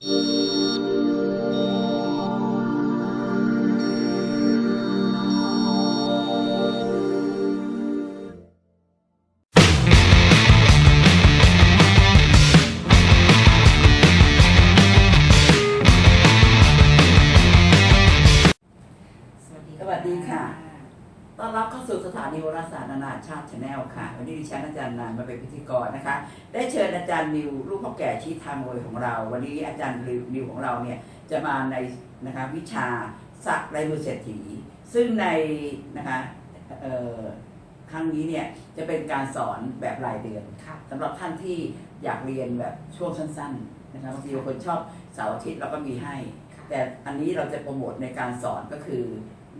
สาสตร์นานาชาติชาแนลค่ะ วันนี้ดิฉันอาจารย์นานมาเป็นพิธีกรนะคะ ได้เชิญอาจารย์นิวลูกพ่อแก่ชี้ทางรวยของเรา วันนี้อาจารย์นิวของเราเนี่ยจะมาในนะคะวิชาสักลายมือเศรษฐี ซึ่งในนะคะเอ่อครั้งนี้เนี่ยจะเป็นการสอนแบบรายเดือนค่ะสำหรับท่านที่อยากเรียนแบบช่วงสั้นๆนะคะบางทีบางคนชอบเสาร์อาทิตย์เราก็มีให้ค่ะแต่อันนี้เราจะโปรโมทในการสอนก็คือ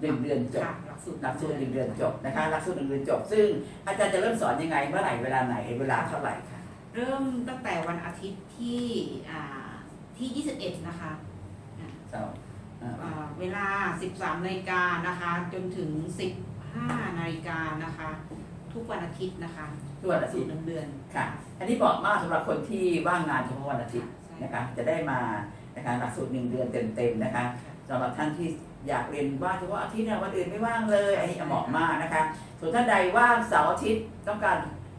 หนึ่งเดือนจบค่ะหลักสูตรหลักสูตรหนึ่งเดือนจบนะคะหลักสูตรหนึ่งเดือนจบ ซึ่งอาจารย์จะเริ่มสอนยังไงเมื่อไหร่เวลาไหนเวลาเท่าไหร่คะเริ่มตั้งแต่วันอาทิตย์ที่อ่าที่ 21 นะคะอ่าเจ้าอ่าอ่าเวลา 13นาฬิกานะคะ จนถึง 15นาฬิกานะคะ ทุกวันอาทิตย์นะคะทุกวันอาสูทิตตรย์หนึ่งเดือนค่ะ อันนี้เหมาะมากสำหรับคนที่ว่างงานเฉพาะวันอาทิตย์ใช่ นะคะ จะได้มานะคะหลักสูตรหนึ่งเดือนเต็มๆนะคะ สำหรับท่านที่อยากเรียนว่างเฉพาะอาทิตย์เนี่ยวันอื่นไม่ว่างเลยอันนี้เหมาะมากนะคะส่วนท่านใดว่างเสาร์อาทิตย์ต้องการ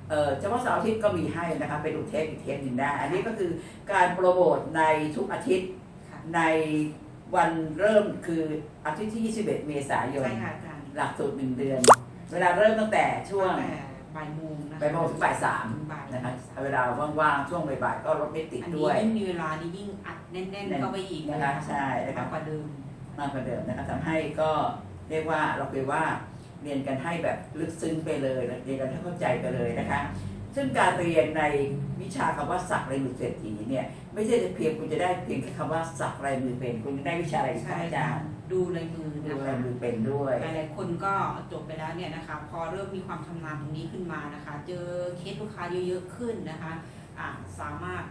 เอ่อเฉพาะเสาร์อาทิตย์ก็มีให้นะคะเป็นอุเทปอีกเทปหนึ่งได้ อันนี้ก็คือการโปรโมทในทุกอาทิตย์ค่ะในวันเริ่มคืออาทิตย์ที่ 21 เมษายนใช่ค่ะอาจารย์หลักสูตรหนึ่งเดือน เวลาเริ่มตั้งแต่ช่วงตั้งแต่บ่ายโมงนะคะบ่ายโมงถึงบ่ายสามบ่าย นะคะเวลาว่างๆช่วงบ่ายๆก็รถไม่ติดอันด้นี้วยยิ่งมีเวลานี่ยิ่งอัดแน่นๆเข้าไปอีกนะคะใช่นะครับมากกว่าเดิมมากกว่าเดิมนะคะทำให้ก็เรียกว่าเราไปว่าเรียนกันให้แบบลึกซึ้งไปเลยเรียนกันให้เข้าใจไปเลยนะคะ ซึ่งการเรียนในวิชาคำว่าสักลายมือเศรษฐีเนี่ยไม่ใช่จะเพียงคุณจะได้เพียงแค่คำว่าสักลายมือเป็นคุณจะได้วิชาอะไรอีกใช่คะอาจาค่ะรย์ ดูลายมือดูนะลาคะยมือเป็นด้วย หลายๆคนก็จบไปแล้วเนี่ยนะคะ พอเริ่มมีความชำนาญตรงนี้ขึ้นมานะคะ เจอเคสลูกค้าเยอะๆขึ้นนะคะอ่าสามารถ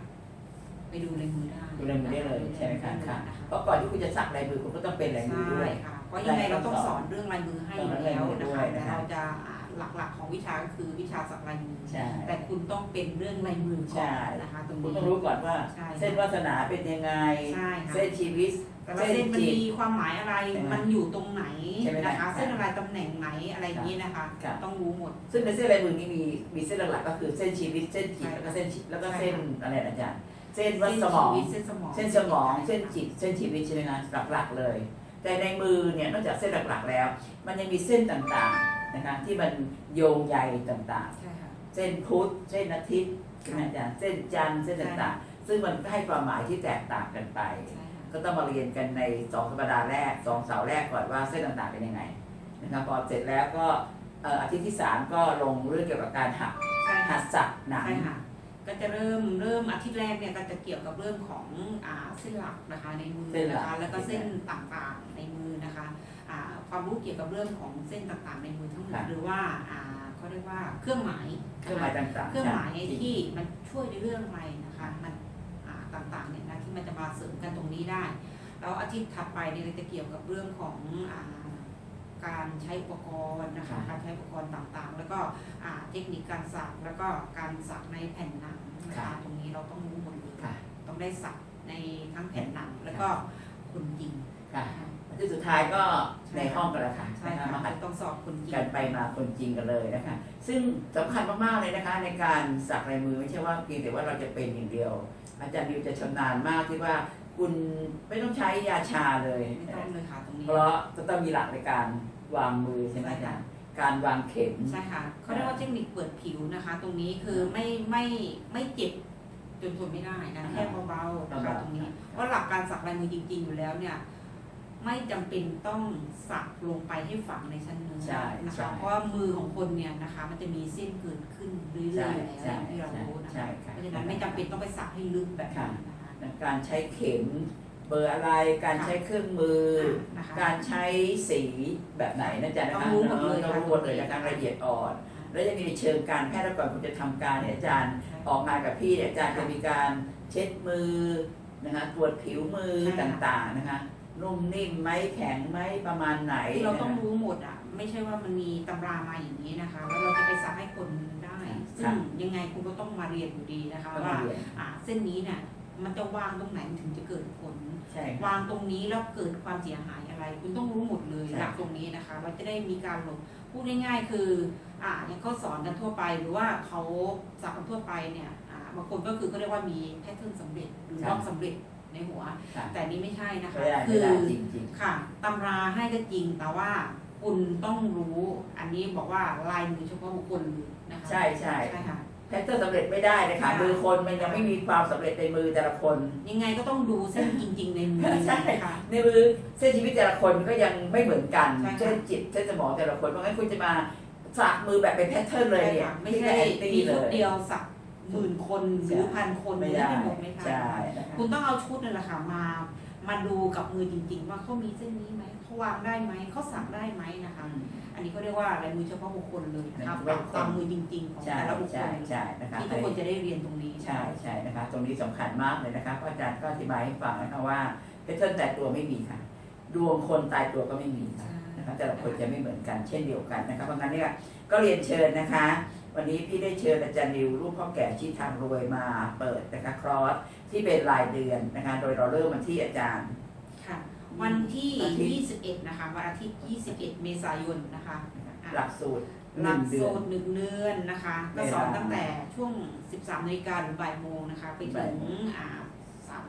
ไปดูลายมือได้ดูลายมือได้เลยใช่ไหมคะดูลายมือค่ะได้นะคะเพราะก่อนที่คุณจะสักลายมือคุณก็ต้องเป็นลายมือด้ใช่วยค่ะเพราะยังไงเราต้องสอนเรื่องลายมือให้อยู่แล้วนะคะต้องเรียนรู้ด้วยแต่นะคะเราจะอ่าหลักๆของวิชาก็คือวิชาสักลายมือใช่ แต่คุณต้องเป็นเรื่องลายมือก่อนนะคะ ตรงคุณนี้ ต้องรู้ก่อนว่า ใช่ เส้นวาสนาเป็นยังไง ใช่ค่ะ เส้นชีวิต แต่ละเส้นมันมีความหมายอะไรใช่ไหมมันอยู่ตรงไหนใช่ไหมนะคะครับเส้นอะไรตำแหน่งไหนอะไรอย่างนี้นะคะครับต้องรู้หมด ซึ่งในเส้นลายมือนี่มีมีเส้นหลักๆก็คือเส้นชีวิต เส้นจิตใช่แล้วก็เส้นจิตแล้วก็ใช่เส้นค่ะอะไรนะอาจารย์เส้นวัดสมอง เส้นสมอง เส้นสมอง เส้นจิต เส้นชีวิตใช่ไหมคะหลักๆเลย แต่ในมือเนี่ยนอกจากเส้นหลักๆแล้ว มันยังมีเส้นต่างๆนะคะที่มันโยงใยต่างใช่ค่ะๆเส้นพุธ เส้นอาทิตย์ใช่ไหมอาจารย์ เส้นจันทร์ เส้นต่างๆ ซึ่งมันให้ความหมายที่แตกต่างกันไปใช่ค่ะ ก็ต้องมาเรียนกันในสองสัปดาห์แรกสองเสาร์แรกก่อนว่าเส้นต่างๆเป็นยังไงนะครับพอเสร็จแล้วก็เอ่ออาทิตย์ที่สามก็ลงเรื่องเกี่ยวกับการหักใช่หัค่ะดสักหนังใช่ค่ะก็จะเริ่มเริ่มอาทิตย์แรกเนี่ยก็จะเกี่ยวกับเรื่องของอ่าเส้นหลักนะคะในมือเส้นหลักนะคะแล้วก็เส้นต่างๆในมือนะคะอ่าความรู้เกี่ยวกับเรื่องของเส้นต่างๆในมือทั้งหมดหรือว่าอ่าเขาเรียกว่าเครื่องหมายเครื่องหมายต่างๆ เครื่องหมายใช่ที่มันช่วยในเรื่องอะไรนะคะมันอ่า ต่างๆเนี่ยนะที่มันจะมาเสริมกันตรงนี้ได้ แล้วอาทิตย์ถัดไปเนี่ยจะเกี่ยวกับเรื่องของอ่าการใช้อุปกรณ์นะคะการใช้อุปกรณ์ต่างๆ แล้วก็อ่าเทคนิคการสักแล้วก็การสักในแผ่นหนังนะคะตรงนี้เราต้องรู้หมดเลยค่ะต้องได้สักในทั้งแผ่นหนังแล้วก็คนจริงค่ะอาทิตย์สุดท้ายก็ในห้องกันแล้วค่ะใช่นะคะค่ะมาหัดต้องสอบคนจริงกันไปมาคนจริงกันเลยนะคะ ซึ่งสำคัญมากๆเลยนะคะ ในการสักลายมือไม่ใช่ว่าเพียงแต่ว่าเราจะเป็นอย่างเดียว อาจารย์ดิวจะชำนาญมากที่ว่าคุณไม่ต้องใช้ยาชาเลยไม่ต้องเลยค่ะตรงนี้เพราะจะต้องมีหลักในการวางมือใช่ไหมอาจารย์การวางเข็มใช่ค่ะเขาเรียกว่าเทคนิคเปิดผิวนะคะ ตรงนี้คือไม่ไม่ไม่เจ็บจนทนไม่ได้นะแค่เบาๆนะคะตรงนี้เพราะหลักการสักลายมือจริง ๆ อยู่แล้วเนี่ย ไม่จำเป็นต้องสักลงไปให้ฝังในชั้นเนื้อใช่นะใช่ คะเพราะว่ามือของคนเนี่ยนะคะ มันจะมีเส้นเกิดขึ้นเรื่อยๆอยู่แล้วอใช่ย่างที่เรารู้นะใช่คะค่ะ เพราะฉะนั้นไม่จำเป็นต้องไปสักให้ลึกแบบนั้นนะคะการใช้เข็มเบอร์อะไร การใช้เครื่องมือ นะคะ การใช้สีแบบไหนนะจ๊ะนะต้คะองรู้หมดเลยต้องรู้หมดเลยนะคะละเอียดอ่อน แล้วจะมีในเชิงการแพทย์แล้วก่อนคุณจะทำการเนี่ยอาจารย์ออกงานกับพี่เนี่ยอาจารย์จะมีการเช็ดมือนะคะตรวจผิวมือใช่ตค่ะ่างๆนะคะ นุ่มนิ่มไหมแข็งไหมประมาณไหนคือเราต้องนะคะรู้หมดอะ ไม่ใช่ว่ามันมีตำรามาอย่างนี้นะคะ แล้วเราจะไปสักให้คนได้ ซึ่งยังไงคุณก็ต้องมาเรียนอยู่ดีนะคะต้องว่าเรียนอ่าเส้นนี้เนี่ยมันจะวางตรงไหนมันถึงจะเกิดผลใช่ค่ะวางตรงนี้แล้วเกิดความเสียหายอะไร คุณต้องรู้หมดเลยใช่หลักตรงนี้นะคะ เราจะได้มีการลงพูดง่ายๆ คืออ่าอย่างเขาสอนกันทั่วไปหรือว่าเขาสอนกันทั่วไปเนี่ยอ่าบางคนก็คือเขาเรียกว่ามีแพทเทิร์นสำเร็จหรือรอบสำเร็จ ในหัว ค่ะแต่นี่ไม่ใช่นะคะ ไม่ได้คืไม่อได้จริงค่ะตำราให้ก็จริงแต่ว่าคุณต้องรู้ อันนี้บอกว่าลายมือเฉพาะบุคคลเลยนะคะใช่ใช่ใช่ค่ะๆแพทเทิร์นสำเร็จไม่ได้เลยค่ะค่ะ มือคนมันยังไม่มีความสำเร็จในมือแต่ละคน ยังไงก็ต้องดูเส้นจริง ๆ ในมือใช่นะคะในมือเส้นชีวิตแต่ละคนก็ยังไม่เหมือนกันใช่ค่ะ เส้นจิตเส้นสมองแต่ละคนเพราะงั้นคุณจะมาสักมือแบบเป็นแพทเทิร์นเลยเนี่ยค่ะไม่ใช่แอนตี้มีเลชุดย เดียวสัก หมื่นคนหรือพันคนไม่ไม่ได้ได้หมดไม่ใช่ทันนะคะคุณต้องเอาชุดนั่นแหละค่ะมามาดูกับมือจริง ๆ ว่าเขามีเส้นนี้ไหมเขาวางได้ไหมเขาสักได้ไหมนะคะ อันนี้ก็เรียกว่าลายมือเฉพาะบุคคลเลยนะคะปรับตามมือจริง ๆ ของใช่แต่ละบุคคใช่ลใช่นะคะที่ทุกคนจะได้เรียนตรงนี้ใช่ใช่นะคะ ตรงนี้สำคัญมากเลยนะคะเพราะอาจารย์ก็อธิบายให้ฟังนะคะว่าแพทเทิร์นตายตัวไม่มีค่ะดวงคนตายตัวก็ไม่มีค่ะ นะคะแต่ละคนจะไม่เหมือนกันเช่นเดียวกันนะคะเพราะงั้นเนี่ยก็เรียนเชิญนะคะ วันนี้พี่ได้เชิญอาจารย์นิวรูปพ่อแก่ชี้ทางรวยมาเปิดนะคะครอสที่เป็นรายเดือนนะคะโดยเราเริ่มมาที่อาจารย์ค่ะวันที่วันที่ 21 นะคะวันอาทิตย์ 21 เมษายนนะคะหลักสูตรหหลันึ่กงเดืสูอนตรหนึ่งเดือนนะคะ ก็สอนตั้งแต่ช่วง 13นาฬิกาหรือบ่ายโมงนะคะ ไปถึงอ่าสาม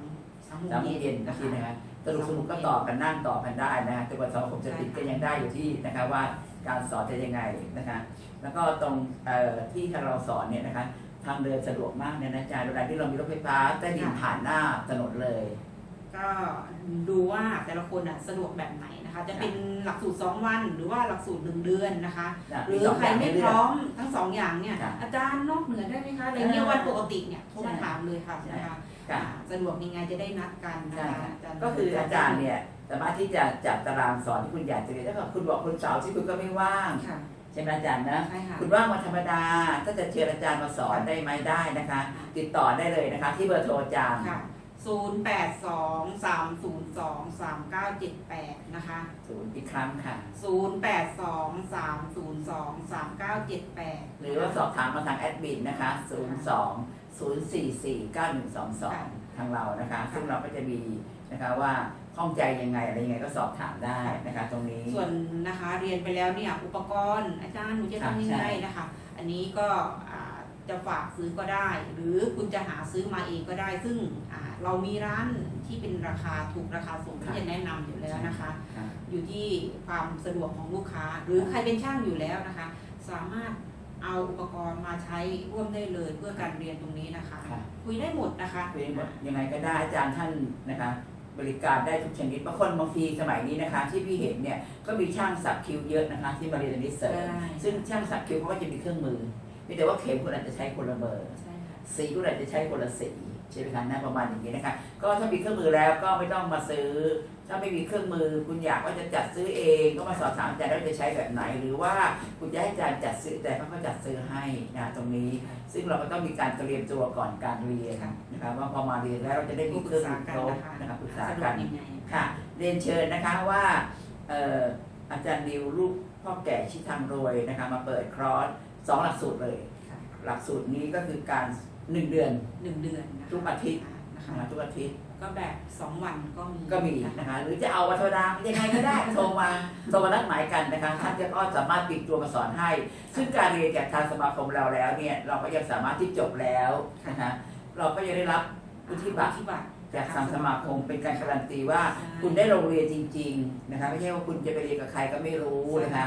สามโมงสามโมงเย็เย็นนนะทีคะนะคะ สรุปสรุปก็ตอบกันนั่งตอบกันได้นะคะจนกว่าสมาคมจะติดก็ยังได้อยู่ที่นะคะว่าการสอนจะยังไงนะคะ แล้วก็ตรงเอ่อที่ทางเราสอนเนี่ยนะคะทางเดินสะดวกมากเนี่ยนะอาจารย์เวลาที่เรามีรถไฟฟ้าใต้ดินผ่านหน้าถนนเลย ก็ดูว่าแต่ละคนอะสะดวกแบบไหนนะคะ จะเป็นหลักสูตร2วันหรือว่าหลักสูตร1เดือนนะคะนะหรือสงใครย่างไม่ให้เลืพอกร้อมทั้งสองอย่างเนี่ยค่ะอาจารย์นอกเหนือได้ไหมคะอะไรเงี้ยอ่าวันปกติเนี่ยโทรมาใช่ถามเลยค่ะใช่นะคะ ค่ะอ่าสะดวกยังไงจะได้นัดกันนะใช่คะค่ะก็คืออาจารย์เนี่ยสามารถที่จะจัดตารางสอนที่คุณอยากจะเรียนถ้าเกิดคุณบอกคุณเสาร์ที่คุณก็ไม่ว่างค่ะใช่ไหมอาจารย์นะ ใช่ค่ะ คุณว่างวันธรรมดา ถ้าจะเชิญอาจารย์มาสอนได้ไหมได้นะคะ ติดต่อได้เลยนะคะ ที่เบอร์โทรอาจารย์ ค่ะ 0 8 2 3 0 2 3 9 7 8 นะคะ ศูนย์อีกครั้งค่ะ 0 8 2 3 0 2 3 9 7 8 หรือว่าสอบถามมาทางแอดมินนะคะ 02 044 9122 ทางเรานะคะ ซึ่งเราก็จะมีนะคะว่าข้องใจยังไงอะไรยังไงก็สอบถามได้นะคะ ตรงนี้ ส่วนนะคะเรียนไปแล้วเนี่ยอุปกรณ์อาจารย์หนูจะทำยังไงนะคะ อันนี้ก็อ่าจะฝากซื้อก็ได้ หรือคุณจะหาซื้อมาเองก็ได้ ซึ่งอ่าเรามีร้านที่เป็นราคาถูกราคาสูงที่จะแนะนำอยู่แล้วนะคะค่ะอยู่ที่ความสะดวกของลูกค้า หรือใครเป็นช่างอยู่แล้วนะคะ สามารถ เอาอุปกรณ์มาใช้ร่วมได้เลยเพื่อการเรียนตรงนี้นะคะ ค่ะคุยได้หมดนะคะคุยหมดยังไงก็ได้อาจารย์ท่านนะคะ บริการได้ทุกชนิดบางคนบางทีสมัยนี้นะคะ ที่พี่เห็นเนี่ยก็มีช่างสักคิ้วเยอะนะคะ ที่มาเรียนอันนี้เสริมใช่ซึ่งช่างสักคิ้วเขาก็จะมีเครื่องมือมีแต่ว่าเข็มคุณอาจจะใช้คนละเบอร์ ใช่ค่ะ สีคุณอาจจะใช้คนละสีใช่ไหมคะนะประมาณอย่างนี้นะคะ ก็ถ้ามีเครื่องมือแล้วก็ไม่ต้องมาซื้อ ถ้าไม่มีเครื่องมือ คุณอยากว่าจะจัดซื้อเองก็มาสอบถามอาจารย์ว่าจะใช้แบบไหน หรือว่าคุณจะให้อาจารย์จัดซื้อแต่เขาก็จัดซื้อให้นะตรงนี้ ซึ่งเราก็ต้องมีการเตรียมตัวก่อนการเรียนนะคะว่าพอมาเรียนแล้วเราจะได้มีผู้เคปรึรื่กองษามือกันครบนะคะนะคะปรึกษาสะดวกักนยังไงค่ะเรียนเชิญนะคะว่าเอ่ออาจารย์ดิวลูกพ่อแก่ชิดทางรวยนะคะมาเปิดครอร์สสองหลักสูตรเลยค่ะหลักสูตรนี้ก็คือการหนึ่งเดือนหนึ่งเดือนนะคะทุกอาทิตย์นะนะคะคะทุกอาทิตย์ ก็แบบสองวันก็มีก็มีนะคะหรือจะเอาวันธรรมดายังไงก็ได้ โทรมาโทรมานัดหมายกันนะคะท่านจะก็สามารถปิดตัวมาสอนให้ ซึ่งการเรียนจากทางสมาคมเราแล้วเนี่ย เราก็ยังสามารถที่จบแล้วนะคะเราก็ยังได้รับวุฒิบัตรวุฒิบัตร จากทางสมาคมเป็นการการันตีว่าคุณได้ลงเรียนจริง ๆ นะคะ ไม่ใช่ว่าคุณจะไปเรียนกับใครก็ไม่รู้นะคะ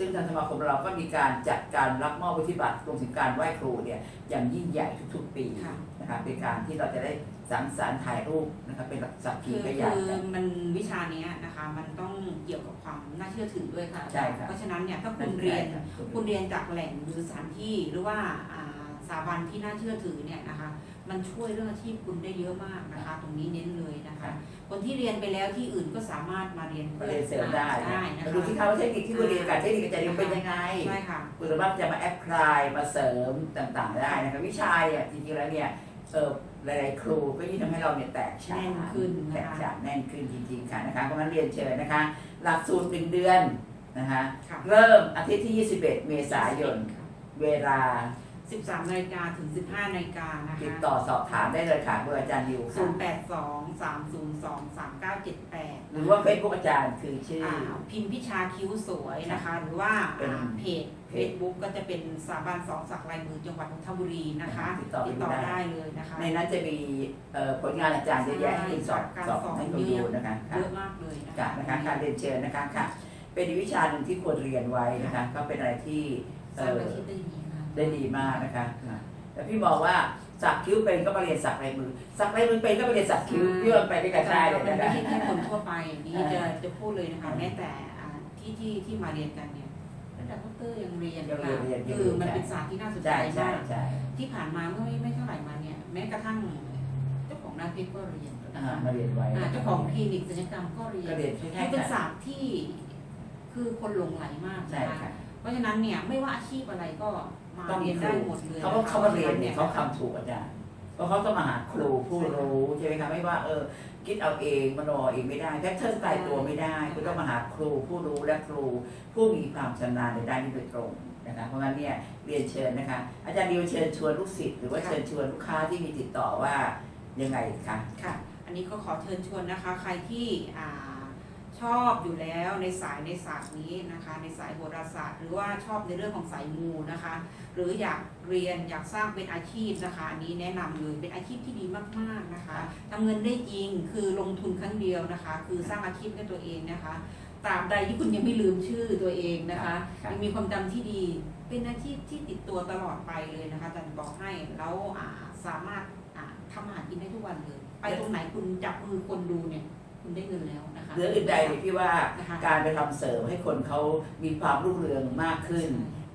ซึ่งทางสมาคมเราก็มีการจัดการรับมอบวุฒิบัตรรวมถึงการไหว้ครูเนี่ยอย่างยิ่งใหญ่ทุกๆปีค่ะ นะคะเป็นการที่เราจะได้สังสรรค์ถ่ายรูปนะคะเป็นสักคืขีอพคืยานอกันมันวิชาเนี้ยนะคะ มันต้องเกี่ยวกับความน่าเชื่อถือด้วยค่ะ ใช่ครับ เพราะฉะนั้นเนี่ยถ้าคุณเรียน คุณเรียนจากแหล่งหรือสถานที่หรือว่าอ่าส ถาบันที่น่าเชื่อถือเนี่ยนะคะ มันช่วยเรื่องอาชีพคุณได้เยอะมากนะคะ ตรงนี้เน้นเลยนะคะ คนที่เรียนไปแล้วที่อื่นก็สามารถมาเรียนมาเรียนเสริมได้ได้นะมาคะดูที่เขาว่าเทคนิคที่คุณเรียนกับเทคนิคอาจารย์ดิวเป็นยังไง ใช่ค่ะ คุณสามารถจะมาแอพพลายมาเสริมต่างๆ ได้นะคะวิชาเนี่ยจริงๆแล้วเนี่ยเออหลายๆครูก็ยิ่งทำให้เราเนี่ยแตกฉานแน่นขึ้นแตนะกคะฉานแน่นขึ้นจริงๆค่ะนะคะเพราะงั้นเรียนเชิญนะคะ หลักสูตรหนึ่งเดือนนะคะ ค่ะเริ่มอาทิตย์ที่ 21 เมษายนเวลา 13นาฬิกาถึง 15นาฬิกานะติดคะต่อสอบถามได้เลยค่ะเบอร์อาจารย์ดิวค่ะ082 302 3978หรือว่าเฟซบุ๊กอาจารย์คือชื่อ อ่าพิมพ์พิชาคิ้วสวยนะคะ หรือว่าเป็น อ่าเพจเพจ Facebook ก็จะเป็นสาบานสองสักลายมือจังหวัดนนทบุรีนะคะ ติดต่อไปติดต่อได้ได้เลยนะคะ ในนั้นจะมีเอ่อผลงานอาจารย์เยอะแยะให้สอบการสอบสอนให้เราดูนะคะเยอะมากเลยนะค่ะคะนะคะการเรียนเชิญนะคะค่ะ เป็นวิชาหนึ่งที่ควรเรียนไว้นะคะ ก็เป็นอะไรที่สเอร้างออาชีพได้ดีค่ะ ได้ดีมากนะคะค่ะแต่พี่บอกว่าสักคิ้วเป็นก็มาเรียนสักลายมือ สักลายมือเป็นก็มาเรียนสักคิ้วพี่ว่าไปด้วยกันได้เลยมันนะไม่คะใช่แค่คนทั่วไปอย่างนี้อ่าจะจะพูดเลยนะคะอ่าแม้แต่อ่าที่ที่ที่มาเรียนกันเนี่ยระดับด็อกเตอร์ยังเรียนยังค่ะเรียนอยู่คือมันใช่เป็นศาสตร์ที่น่าสนใจใช่ใช่มากใช่ที่ผ่านมาเมื่อไม่ไม่เท่าไหร่มาเนี่ยแม้กระทั่งเจ้าของนาเพชรก็เรียนอ่านะคะมาเรียนไว้อ่าเจ้าของคลินิกศัลยกรรมก็เรียก็นเรียนคล้ามัยนๆเป็นกันศาสตร์ที่คือคนหลงไหลมากใช่นะคะค่ะเพราะฉะนั้นเนี่ยไม่ว่าอาชีพอะไรก็มาต้องมีเรียนคได้รูหมดเลยเขาว่าเขามาเรียนเนี่ยพเขาระฉะทำถูกอาจารย์เพราะเขาต้องมาหาครูผู้รู้ใช่ไหมคะไม่ว่าเออคิดเอาเองมโนเอาเองไม่ได้แพทเทิร์นตายตัวไม่ได้คุณต้องมาหาครูผู้รู้และครู ผู้มีความชำนาญในด้านนี้โดยตรงนะคะเพราะงั้นเนี่ยเรียนเชิญนะคะ อาจารย์ดิวเชิญชวนลูกศิษย์หรือว่าเชิญชวนลูกค้าที่มีติดต่อว่ายังไงคะ ค่ะ อันนี้ก็ขอเชิญชวนนะคะ ใครที่อ่า ชอบอยู่แล้วในสายในศาสตร์นี้นะคะ ในสายโหราศาสตร์ หรือว่าชอบในเรื่องของสายมูนะคะ หรืออยากเรียนอยากสร้างเป็นอาชีพนะคะอันนี้แนะนำเลยเป็นอาชีพที่ดีมากๆนะคะทำเงินได้จริงคือลงทุนครั้งเดียวนะคะ คือสร้างอาชีพให้ตัวเองนะคะตราบใดที่คุณยังไม่ลืมชื่อตัวเองนะคะครับยังมีความจำที่ดีเป็นอาชีพที่ติดตัวตลอดไปเลยนะคะอาจารย์บอกให้แล้วอ่าสามารถอ่าทำอาหารกินได้ทุกวันเลย ไปตรงไหนคุณจับมือคนดูเนี่ย คุณได้เงินแล้วนะคะเหลืออื่นใดเนี่ยพี่ว่านะคะ การไปทำเสริมให้คนเขามีความรุ่งเรืองมากขึ้น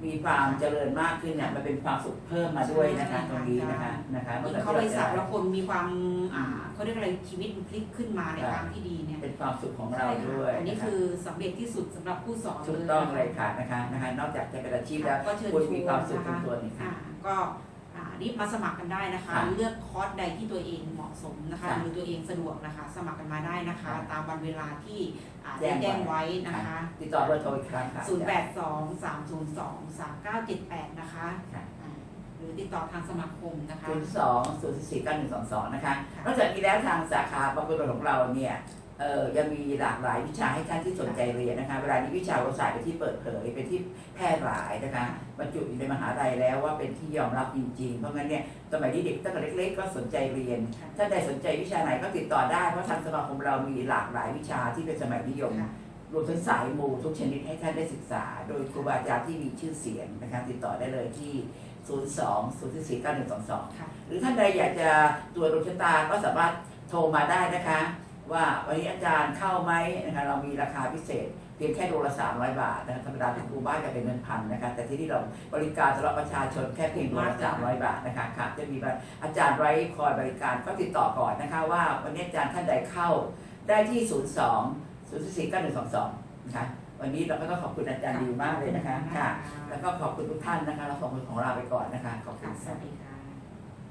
มีความเจริญมากขึ้นเนี่ยมันเป็นความสุขเพิ่มมาด้วยนะคะตรงนี้นะคะนะคะยิ่งมื่อเขาไปสักที่แล้รวคนมีความอ่าเขาเรียกอะไรชีวิตมันพลิกขึ้นมาในครับทางที่ดีเนี่ยเป็นความสุขของเราด้วยอันนี้ะะคือสำเร็จที่สุดสำหรับผู้สอนถูกเลยต้องเลยค่ะนะคะนะคะ นอกจากจะเป็นอาชีพแล้วก็เชิญคุณชมีวความนสุขนะในคะตัวนี้ค่ะ อ่าก็อ่า รีบมาสมัครกันได้นะคะ ครับเลือกคอร์สใดที่ตัวเองเหมาะสมนะคะครับหรือตัวเองสะดวกนะคะ สมัครกันมาได้นะคะ ครับตามวันเวลาที่อ่าแจ้ได้งแจ้งไว้ ไว้นะคะ ติดต่อเบอร์โทรอีกครั้งค่ะ0 8 2 3 0 2 3 9 7 8 นะคะครับอ่าหรือติดต่อทางสมาคมนะคะ ศูนย์สองศูนย์สี่เก้าหนึ่งสองสองนะคะค่ะนอกจากนี้แล้วทางสาขาบางคนของเราเนี่ย เออยังมีหลากหลายวิชาให้ท่านที่สนใจเรียนนะคะเวลานี้วิชาโหราศาสตร์เป็นที่เปิดเผยเป็นที่แพร่หลายนะคะบรรจุอยู่ในมหาลัยแล้วว่าเป็นที่ยอมรับจริงๆ เพราะงั้นเนี่ยสมัยนี้เด็กตั้งแต่เล็ก ๆ ก็สนใจเรียนค่ะถ้าใดสนใจวิชาไหนก็ติดต่อได้เพราะทางสมาคมเรามีหลากหลายวิชาที่เป็นสมัยนิยมค่ะรวมทั้งสายมูทุกชนิดให้ท่านได้ศึกษา โดยครูบาอาจารย์ที่มีชื่อเสียงนะคะติดต่อได้เลยที่ 02 0 4 9 1 2 2ค่ะหรือท่านใดอยากจะตรวจดวงชะตาก็สามารถโทรมาได้นะคะ ว่าวันนี้อาจารย์เข้าไหมนะคะเรามีราคาพิเศษ เพียงแค่ดวงละ300บาทนะคะธรรมดาที่ครูบ้านจะเป็นเงินพันนะคะแต่ที่นี่เราบริการสำหรับประชาชนแค่เพียงดวงละ300บาทนะคะค่ะจะมีอาจารย์ไว้คอยบริการก็ติดต่อก่อนนะคะ ว่าวันนี้อาจารย์ท่านใดเข้าได้ที่02 0 4 9 1 2 2นะคะวันนี้เราก็ต้องขอบคุณอาจารย์ดิวมากเลยนะคะค่ะ แล้วก็ขอบคุณทุกท่านนะคะเราส่งมือของเราไปก่อนนะคะขอบคุค่ะณสค่ะวัสดีค่ะ